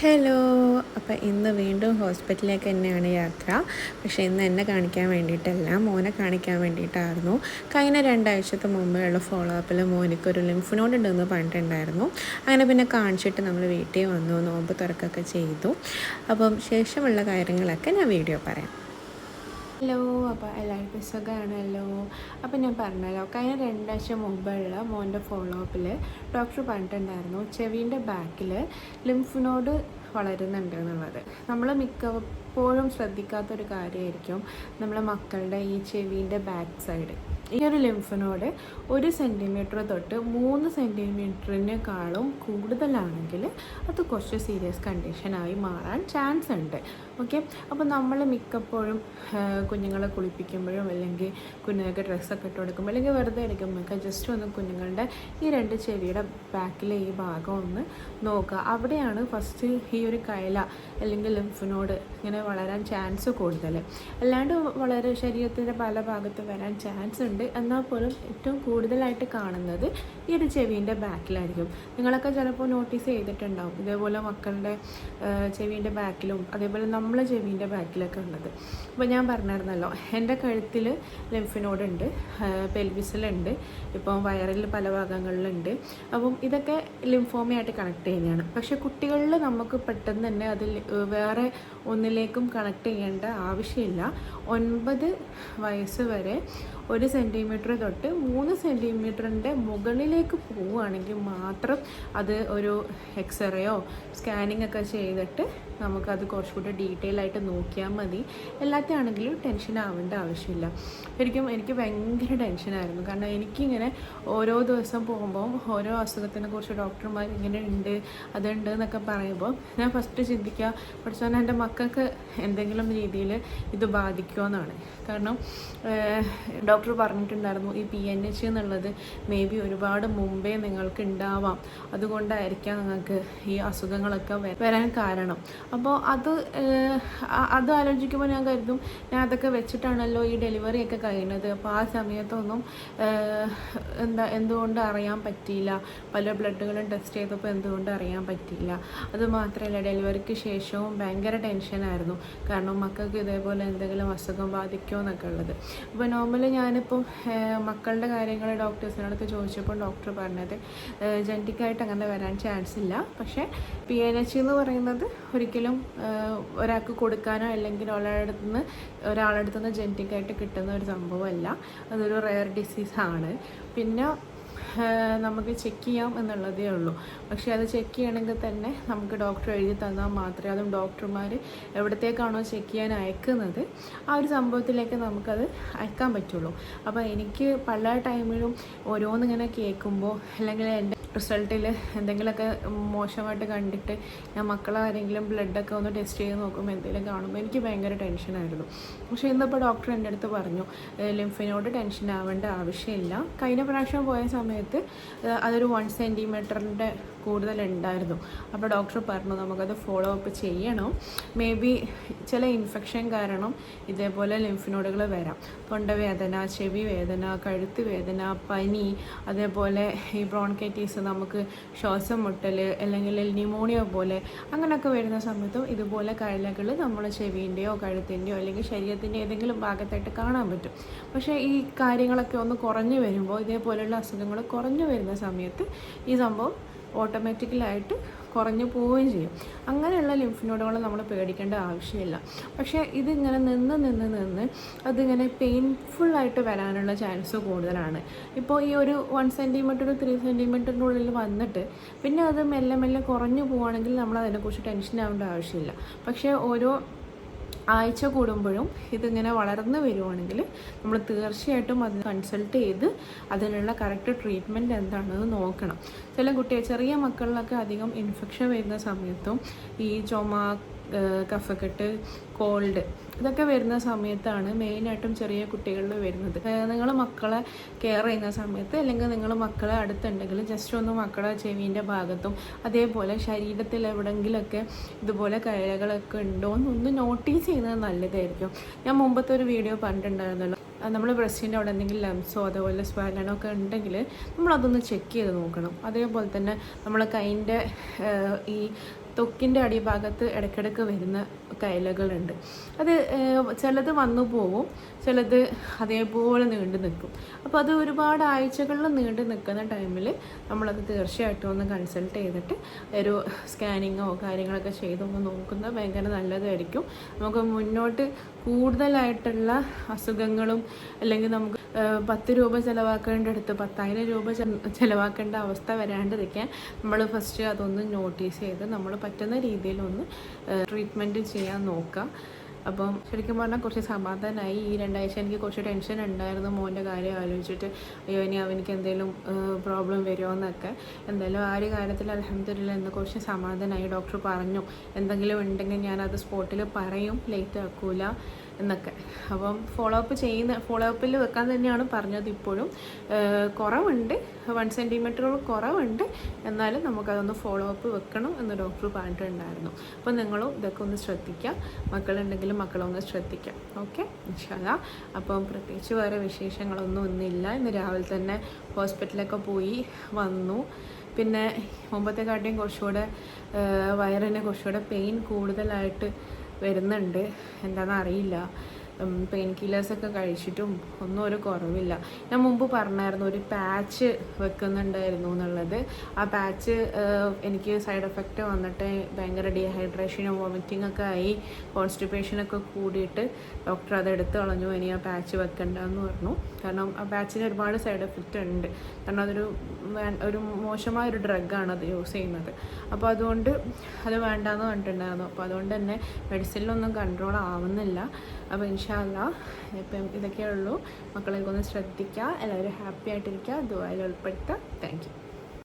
Hello അപ്പോൾ ഇന്ന് വീണ്ടും ഹോസ്പിറ്റലിലേക്ക് തന്നെയാണ് യാത്ര. പക്ഷേ ഇന്ന് എന്നെ കാണിക്കാൻ വേണ്ടിയിട്ടല്ല മോനെ കാണിക്കാൻ വേണ്ടിയിട്ടായിരുന്നു. കഴിഞ്ഞ രണ്ടാഴ്ചത്തെ മുമ്പെയുള്ള ഫോളോ അപ്പിൽ മോനിക്കൊരു ലിംഫ് നോഡ് ഉണ്ടെന്ന് പറഞ്ഞിട്ടുണ്ടായിരുന്നു. അങ്ങനെ പിന്നെ കാണിച്ചിട്ട് നമ്മൾ വീട്ടിൽ വന്നു നോമ്പ് തുറക്കൊക്കെ ചെയ്തു. അപ്പം ശേഷമുള്ള കാര്യങ്ങളൊക്കെ ഞാൻ വീഡിയോ പറയാം. ഹലോ അപ്പോൾ എല്ലാവർക്കും സുഖമാണല്ലോ അപ്പോൾ ഞാൻ പറഞ്ഞല്ലോ കഴിഞ്ഞ രണ്ടാഴ്ച മുമ്പുള്ള മോന്റെ ഫോളോ അപ്പിൽ ഡോക്ടർ പറഞ്ഞിട്ടുണ്ടായിരുന്നു ചെവീന്റെ ബാക്കിൽ ലിംഫ് നോഡ് വളരുന്നുണ്ട് എന്നുള്ളത് നമ്മൾ മിക്കപ്പോഴും ശ്രദ്ധിക്കാത്തൊരു കാര്യമായിരിക്കും നമ്മളെ മക്കളുടെ ഈ ചെവീന്റെ ബാക്ക് സൈഡ്. ഈ ഒരു ലിംഫിനോട് ഒരു സെന്റിമീറ്റർ തൊട്ട് മൂന്ന് സെന്റിമീറ്ററിനേക്കാളും കൂടുതലാണെങ്കിൽ അത് കുറച്ച് സീരിയസ് കണ്ടീഷനായി മാറാൻ ചാൻസ് ഉണ്ട്. ഓക്കെ? അപ്പോൾ നമ്മൾ മിക്കപ്പോഴും കുഞ്ഞുങ്ങളെ കുളിപ്പിക്കുമ്പോഴും അല്ലെങ്കിൽ കുഞ്ഞുങ്ങൾക്ക് ഡ്രസ്സൊക്കെ ഇട്ട് കൊടുക്കുമ്പോൾ അല്ലെങ്കിൽ വെറുതെ എടുക്കുമ്പോഴൊക്കെ ജസ്റ്റ് ഒന്ന് കുഞ്ഞുങ്ങളുടെ ഈ രണ്ട് ചെവിയുടെ ബാക്കിലെ ഈ ഭാഗം ഒന്ന് നോക്കുക. അവിടെയാണ് ഫസ്റ്റ് ഈ ഒരു കയല അല്ലെങ്കിൽ ലിംഫിനോട് ഇങ്ങനെ വളരാൻ ചാൻസ് കൂടുതൽ. അല്ലാണ്ട് വളരെ ശരീരത്തിന്റെ പല ഭാഗത്ത് വരാൻ ചാൻസ് ഉണ്ട്. എന്നാൽ പോലും ഏറ്റവും കൂടുതലായിട്ട് കാണുന്നത് ഈ ഒരു ചെവീന്റെ ബാക്കിലായിരിക്കും. നിങ്ങളൊക്കെ ചിലപ്പോൾ നോട്ടീസ് ചെയ്തിട്ടുണ്ടാവും. ഇതേപോലെ മക്കളുടെ ചെവീന്റെ ബാക്കിലും അതേപോലെ നമ്മളെ ചെവീന്റെ ബാക്കിലൊക്കെ ഉള്ളത്. അപ്പോൾ ഞാൻ പറഞ്ഞിരുന്നല്ലോ എന്റെ കഴുത്തിൽ ലിംഫിനോട് ഉണ്ട് പെൽവിസിലുണ്ട് ഇപ്പം വയറിൽ പല ഭാഗങ്ങളിലുണ്ട്. അപ്പം ഇതൊക്കെ ലിംഫോമയായിട്ട് കണക്ട് ചെയ്യുന്നതാണ്. പക്ഷെ കുട്ടികളിൽ നമുക്ക് പെട്ടെന്ന് തന്നെ അതിൽ വേറെ ഒന്നിലേക്കും കണക്ട് ചെയ്യേണ്ട ആവശ്യമില്ല. ഒൻപത് വയസ്സ് വരെ ഒരു സെന്റിമീറ്റർ തൊട്ട് മൂന്ന് സെന്റിമീറ്ററിന്റെ മുകളിലേക്ക് പോവുകയാണെങ്കിൽ മാത്രം അത് ഒരു എക്സ്റേയോ സ്കാനിങ് ഒക്കെ ചെയ്തിട്ട് നമുക്കത് കുറച്ചുകൂടി ഡീറ്റെയിൽ ആയിട്ട് നോക്കിയാൽ മതി. എല്ലാത്തിനാണെങ്കിലും ടെൻഷൻ ആവേണ്ട ആവശ്യമില്ല. ശരിക്കും എനിക്ക് ഭയങ്കര ടെൻഷനായിരുന്നു. കാരണം എനിക്കിങ്ങനെ ഓരോ ദിവസം പോകുമ്പോൾ ഓരോ അസുഖത്തിനെ കുറിച്ച് ഡോക്ടർമാർ ഇങ്ങനെ ഉണ്ട് അതുണ്ട് എന്നൊക്കെ പറയുമ്പോൾ ഞാൻ ഫസ്റ്റ് ചിന്തിക്കുക പഠിച്ചു പറഞ്ഞാൽ എന്റെ മക്കൾക്ക് എന്തെങ്കിലും രീതിയിൽ ഇത് ബാധിക്കുമോ എന്നാണ്. കാരണം ഡോക്ടർ പറഞ്ഞിട്ടുണ്ടായിരുന്നു ഈ പി എൻ എച്ച് എന്നുള്ളത് മേ ബി ഒരുപാട് മുമ്പേ നിങ്ങൾക്ക് ഉണ്ടാവാം. അതുകൊണ്ടായിരിക്കാം നിങ്ങൾക്ക് ഈ അസുഖങ്ങളൊക്കെ വരാൻ കാരണം. അപ്പോൾ അത് അത് ആലോചിക്കുമ്പോൾ ഞാൻ കരുതും ഞാൻ അതൊക്കെ വെച്ചിട്ടാണല്ലോ ഈ ഡെലിവറി ഒക്കെ കഴിയുന്നത്. അപ്പോൾ ആ സമയത്തൊന്നും എന്താ എന്തുകൊണ്ട് അറിയാൻ പറ്റിയില്ല. പല ബ്ലഡുകളും ടെസ്റ്റ് ചെയ്തപ്പോൾ എന്തുകൊണ്ട് അറിയാൻ പറ്റിയില്ല. അത് മാത്രമല്ല ഡെലിവറിക്ക് ശേഷവും ഭയങ്കര ടെൻഷനായിരുന്നു കാരണം മക്കൾക്ക് ഇതേപോലെ എന്തെങ്കിലും അസുഖം ബാധിക്കുമോ എന്നൊക്കെ ഉള്ളത്. അപ്പോൾ നോർമലി ഞാനിപ്പം മക്കളുടെ കാര്യങ്ങൾ ഡോക്ടേഴ്സിനടുത്ത് ചോദിച്ചപ്പോൾ ഡോക്ടർ പറഞ്ഞത് ജനറ്റിക്കായിട്ട് അങ്ങനെ വരാൻ ചാൻസ് ഇല്ല. പക്ഷേ പി എൻ എച്ച് എന്ന് പറയുന്നത് ഒരിക്കലും ഏഹ്, ഒരാൾക്ക് കൊടുക്കാനോ അല്ലെങ്കിൽ ഒരാളടുത്ത് നിന്ന് ഒരാളടുത്ത് നിന്ന് ജനറ്റിക്കായിട്ട് കിട്ടുന്ന ഒരു സംഭവമല്ല. അതൊരു റെയർ ഡിസീസാണ് പിന്നെ നമുക്ക് ചെക്ക് ചെയ്യാം എന്നുള്ളതേ ഉള്ളൂ. പക്ഷേ അത് ചെക്ക് ചെയ്യണമെങ്കിൽ തന്നെ നമുക്ക് ഡോക്ടർ എഴുതി തന്നാൽ മാത്രമേ അതും ഡോക്ടർമാർ എവിടത്തേക്കാണോ ചെക്ക് ചെയ്യാൻ അയക്കുന്നത്. ആ ഒരു സംഭവത്തിലേക്ക് നമുക്കത് അയക്കാൻ പറ്റുള്ളൂ. അപ്പോൾ എനിക്ക് പല ടൈമിലും ഓരോന്നിങ്ങനെ കേൾക്കുമ്പോൾ അല്ലെങ്കിൽ എന്റെ റിസൾട്ടിൽ എന്തെങ്കിലുമൊക്കെ മോശമായിട്ട് കണ്ടിട്ട് ഞാൻ മക്കളെ ആരെങ്കിലും ബ്ലഡൊക്കെ ഒന്ന് ടെസ്റ്റ് ചെയ്ത് നോക്കുമ്പോൾ എന്തെങ്കിലും കാണുമ്പോൾ എനിക്ക് ഭയങ്കര ടെൻഷനായിരുന്നു പക്ഷേ ഇന്നിപ്പോൾ ഡോക്ടർ എന്റെ അടുത്ത് പറഞ്ഞു ലിംഫിനോട് ടെൻഷൻ ആവേണ്ട ആവശ്യമില്ല. കഴിഞ്ഞ പ്രാവശ്യം പോയ സമയത്ത് അതൊരു വൺ സെന്റിമീറ്ററിന്റെ കൂടുതൽ ഉണ്ടായിരുന്നു അപ്പോൾ ഡോക്ടർ പറഞ്ഞു നമുക്കത് ഫോളോ അപ്പ് ചെയ്യണം. മേ ബി ചില ഇൻഫെക്ഷൻ കാരണം ഇതേപോലെ ലിംഫിനോഡുകൾ വരാം. തൊണ്ടവേദന ചെവി വേദന കഴുത്ത് വേദന പനി അതേപോലെ ഈ ബ്രോൺകൈറ്റീസ് നമുക്ക് ശ്വാസം മുട്ടൽ അല്ലെങ്കിൽ ന്യൂമോണിയ പോലെ അങ്ങനെയൊക്കെ വരുന്ന സമയത്തും ഇതുപോലെ കഴലകൾ നമ്മൾ ചെവിന്റെയോ കഴുത്തിന്റെയോ അല്ലെങ്കിൽ ശരീരത്തിന്റെ ഏതെങ്കിലും ഭാഗത്തായിട്ട് കാണാൻ പറ്റും. പക്ഷേ ഈ കാര്യങ്ങളൊക്കെ ഒന്ന് കുറഞ്ഞു വരുമ്പോൾ ഇതേപോലെയുള്ള അസുഖങ്ങൾ കുറഞ്ഞു വരുന്ന സമയത്ത് ഈ സംഭവം ഓട്ടോമാറ്റിക്കലായിട്ട് കുറഞ്ഞു പോവുകയും ചെയ്യും. അങ്ങനെയുള്ള ലിംഫിനോടുകൾ നമ്മൾ പേടിക്കേണ്ട ആവശ്യമില്ല. പക്ഷേ ഇതിങ്ങനെ നിന്ന് നിന്ന് നിന്ന് അതിങ്ങനെ പെയിൻഫുള്ളായിട്ട് വരാനുള്ള ചാൻസ് കൂടുതലാണ്. ഇപ്പോൾ ഈ ഒരു വൺ സെന്റിമീറ്റർ ത്രീ സെന്റിമീറ്ററിനുള്ളിൽ വന്നിട്ട് പിന്നെ അത് മെല്ലെ മെല്ലെ കുറഞ്ഞു പോവുകയാണെങ്കിൽ നമ്മൾ അതിനെക്കുറിച്ച് ടെൻഷൻ ആവേണ്ട ആവശ്യമില്ല. പക്ഷേ ഓരോ ആഴ്ച കൂടുമ്പോഴും ഇതിങ്ങനെ വളർന്നു വരുവാണെങ്കിൽ നമ്മൾ തീർച്ചയായിട്ടും അത് കൺസൾട്ട് ചെയ്ത് അതിനുള്ള കറക്റ്റ് ട്രീറ്റ്മെന്റ് എന്താണെന്ന് നോക്കണം. ചില കുട്ടികൾ ചെറിയ മക്കളിലൊക്കെ അധികം ഇൻഫെക്ഷൻ വരുന്ന സമയത്തും ഈ ചുമ കഫക്കെട്ട് കോൾഡ് ഇതൊക്കെ വരുന്ന സമയത്താണ് മെയിനായിട്ടും ചെറിയ കുട്ടികളിൽ വരുന്നത്. നിങ്ങൾ മക്കളെ കെയർ ചെയ്യുന്ന സമയത്ത് അല്ലെങ്കിൽ നിങ്ങൾ മക്കളെ അടുത്തുണ്ടെങ്കിൽ ജസ്റ്റ് ഒന്ന് മക്കളെ ചെവീന്റെ ഭാഗത്തും അതേപോലെ ശരീരത്തിൽ എവിടെങ്കിലൊക്കെ ഇതുപോലെ കയറുകളൊക്കെ ഉണ്ടോ എന്നൊന്ന് നോട്ടീസ് ചെയ്യുന്നത് നല്ലതായിരിക്കും. ഞാൻ മുമ്പത്തെ ഒരു വീഡിയോ പറഞ്ഞിട്ടുണ്ടായിരുന്നല്ലോ. നമ്മൾ ബ്രസ്റ്റിന്റെ അവിടെ എന്തെങ്കിലും ലംസോ അതേപോലെ സ്വാലനോ ഒക്കെ ഉണ്ടെങ്കിൽ നമ്മളതൊന്ന് ചെക്ക് ചെയ്ത് നോക്കണം. അതേപോലെ തന്നെ നമ്മൾ കൈന്റെ ഈ തൊക്കിന്റെ അടിഭാഗത്ത് ഇടയ്ക്കിടയ്ക്ക് വരുന്ന കയലകളുണ്ട്. അത് ചിലത് വന്നു പോവും ചിലത് അതേപോലെ നീണ്ടു നിൽക്കും. അപ്പോൾ അത് ഒരുപാട് ആഴ്ചകളിൽ നീണ്ടു നിൽക്കുന്ന ടൈമിൽ നമ്മളത് തീർച്ചയായിട്ടും ഒന്ന് കൺസൾട്ട് ചെയ്തിട്ട് ഒരു സ്കാനിങ്ങോ കാര്യങ്ങളൊക്കെ ചെയ്തൊന്ന് നോക്കുന്നത് ഭയങ്കര നല്ലതായിരിക്കും. നമുക്ക് മുന്നോട്ട് കൂടുതലായിട്ടുള്ള അസുഖങ്ങളും അല്ലെങ്കിൽ നമുക്ക് പത്ത് രൂപ ചിലവാക്കേണ്ട അടുത്ത് പത്തായിരം രൂപ ചിലവാക്കേണ്ട അവസ്ഥ വരാണ്ടിരിക്കാൻ നമ്മൾ ഫസ്റ്റ് അതൊന്ന് നോട്ടീസ് ചെയ്ത് നമ്മൾ പറ്റുന്ന രീതിയിലൊന്ന് ട്രീറ്റ്മെന്റ് ചെയ്യാൻ നോക്കാം. അപ്പം ശരിക്കും പറഞ്ഞാൽ കുറച്ച് സമാധാനമായി ഈ രണ്ടാഴ്ച എനിക്ക് കുറച്ച് ടെൻഷൻ ഉണ്ടായിരുന്നു. മോന്റെ കാര്യം ആലോചിച്ചിട്ട് അയ്യോ ഇനി അവനിക്ക് എന്തെങ്കിലും പ്രോബ്ലം വരുമോ എന്നൊക്കെ എന്തായാലും ആ ഒരു കാര്യത്തിൽ അലഹമ്മദില്ല എന്ന് കുറച്ച് സമാധാനമായി ഡോക്ടർ പറഞ്ഞു എന്തെങ്കിലും ഉണ്ടെങ്കിൽ ഞാനത് സ്പോട്ടിൽ പറയും. ലേറ്റ് ആക്കൂല. എന്നൊക്കെ. അപ്പം ഫോളോ അപ്പ് ചെയ്യുന്ന ഫോളോ അപ്പിൽ വെക്കാൻ തന്നെയാണ് പറഞ്ഞത് ഇപ്പോഴും. കുറവുണ്ട്. വൺ സെന്റിമീറ്ററുകൾ കുറവുണ്ട്. എന്നാലും നമുക്കതൊന്ന് ഫോളോ അപ്പ് വെക്കണം എന്ന് ഡോക്ടർ പറഞ്ഞിട്ടുണ്ടായിരുന്നു. അപ്പോൾ നിങ്ങളും ഇതൊക്കെ ഒന്ന് ശ്രദ്ധിക്കാം. മക്കളുണ്ടെങ്കിലും മക്കളൊന്ന് ശ്രദ്ധിക്കാം. ഓക്കെ ഇൻഷാല്ല അപ്പം പ്രത്യേകിച്ച് വേറെ വിശേഷങ്ങളൊന്നും ഒന്നുമില്ല ഇന്ന് രാവിലെ തന്നെ ഹോസ്പിറ്റലൊക്കെ പോയി വന്നു. പിന്നെ മുമ്പത്തെക്കാട്ടിയും കുറച്ചുകൂടെ വയറിന് കുറച്ചുകൂടെ പെയിൻ കൂടുതലായിട്ട് വരുന്നുണ്ട്. എന്താണെന്ന് അറിയില്ല. പെയിൻ കില്ലേഴ്സൊക്കെ കഴിച്ചിട്ടും ഒന്നും ഒരു കുറവില്ല. ഞാൻ മുമ്പ് പറഞ്ഞായിരുന്നു ഒരു പാച്ച് വെക്കുന്നുണ്ടായിരുന്നു എന്നുള്ളത്. ആ പാച്ച് എനിക്ക് സൈഡ് എഫക്റ്റ് വന്നിട്ട് ഭയങ്കര ഡീഹൈഡ്രേഷനും വോമിറ്റിംഗ് ഒക്കെ ആയി. കോൺസ്റ്റിപ്പേഷനൊക്കെ കൂടിയിട്ട് ഡോക്ടർ അത് എടുത്ത് കളഞ്ഞു. ഇനി ആ പാച്ച് വെക്കണ്ടെന്ന് പറഞ്ഞു. കാരണം ആ പാച്ചിന് ഒരുപാട് സൈഡ് എഫക്റ്റ് ഉണ്ട്. കാരണം അതൊരു ഒരു മോശമായ ഒരു ഡ്രഗാണ് അത് യൂസ് ചെയ്യുന്നത്. അപ്പോൾ അതുകൊണ്ട് അത് വേണ്ടാന്ന് പറഞ്ഞിട്ടുണ്ടായിരുന്നു. അപ്പോൾ അതുകൊണ്ട് തന്നെ മെഡിസിനിലൊന്നും കൺട്രോൾ ആവുന്നില്ല. അപ്പോൾ ഇൻഷാല്ല ഇപ്പം ഇതൊക്കെയേ ഉള്ളൂ. മക്കളെ ഒന്ന് ശ്രദ്ധിക്കുക എല്ലാവരും ഹാപ്പി ആയിട്ടിരിക്കുക ദുബായിൽ ഉൾപ്പെടുത്തുക താങ്ക് യു